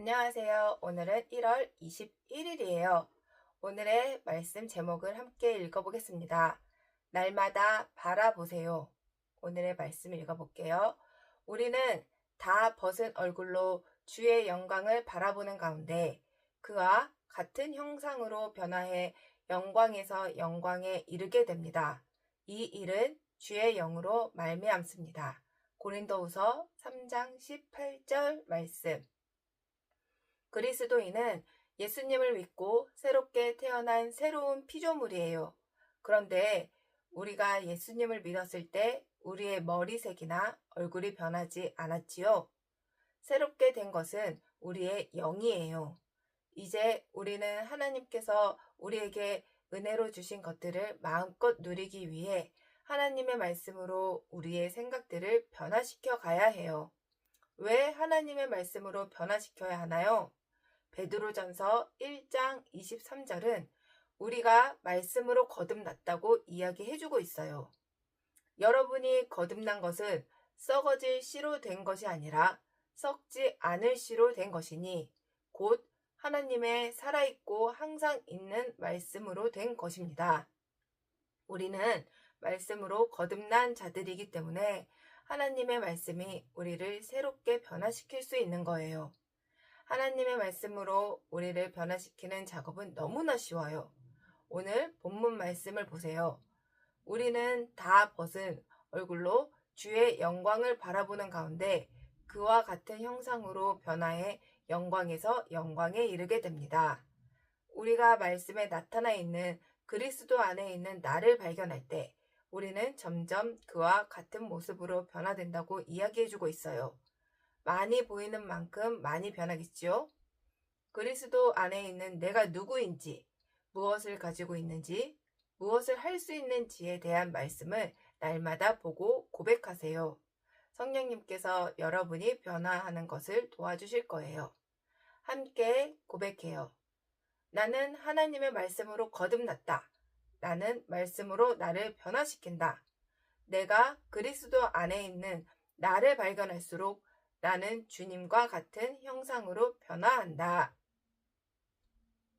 안녕하세요. 오늘은 1월 21일이에요. 오늘의 말씀 제목을 함께 읽어보겠습니다. 날마다 바라보세요. 오늘의 말씀 읽어볼게요. 우리는 다 벗은 얼굴로 주의 영광을 바라보는 가운데 그와 같은 형상으로 변화해 영광에서 영광에 이르게 됩니다. 이 일은 주의 영으로 말미암습니다. 고린도후서 3장 18절 말씀. 그리스도인은 예수님을 믿고 새롭게 태어난 새로운 피조물이에요. 그런데 우리가 예수님을 믿었을 때 우리의 머리색이나 얼굴이 변하지 않았지요. 새롭게 된 것은 우리의 영이에요. 이제 우리는 하나님께서 우리에게 은혜로 주신 것들을 마음껏 누리기 위해 하나님의 말씀으로 우리의 생각들을 변화시켜 가야 해요. 왜 하나님의 말씀으로 변화시켜야 하나요? 베드로전서 1장 23절은 우리가 말씀으로 거듭났다고 이야기해주고 있어요. 여러분이 거듭난 것은 썩어질 씨로 된 것이 아니라 썩지 않을 씨로 된 것이니 곧 하나님의 살아있고 항상 있는 말씀으로 된 것입니다. 우리는 말씀으로 거듭난 자들이기 때문에 하나님의 말씀이 우리를 새롭게 변화시킬 수 있는 거예요. 하나님의 말씀으로 우리를 변화시키는 작업은 너무나 쉬워요. 오늘 본문 말씀을 보세요. 우리는 다 벗은 얼굴로 주의 영광을 바라보는 가운데 그와 같은 형상으로 변화해 영광에서 영광에 이르게 됩니다. 우리가 말씀에 나타나 있는 그리스도 안에 있는 나를 발견할 때 우리는 점점 그와 같은 모습으로 변화된다고 이야기해주고 있어요. 많이 보이는 만큼 많이 변하겠지요? 그리스도 안에 있는 내가 누구인지, 무엇을 가지고 있는지, 무엇을 할 수 있는지에 대한 말씀을 날마다 보고 고백하세요. 성령님께서 여러분이 변화하는 것을 도와주실 거예요. 함께 고백해요. 나는 하나님의 말씀으로 거듭났다. 나는 말씀으로 나를 변화시킨다. 내가 그리스도 안에 있는 나를 발견할수록 나는 주님과 같은 형상으로 변화한다.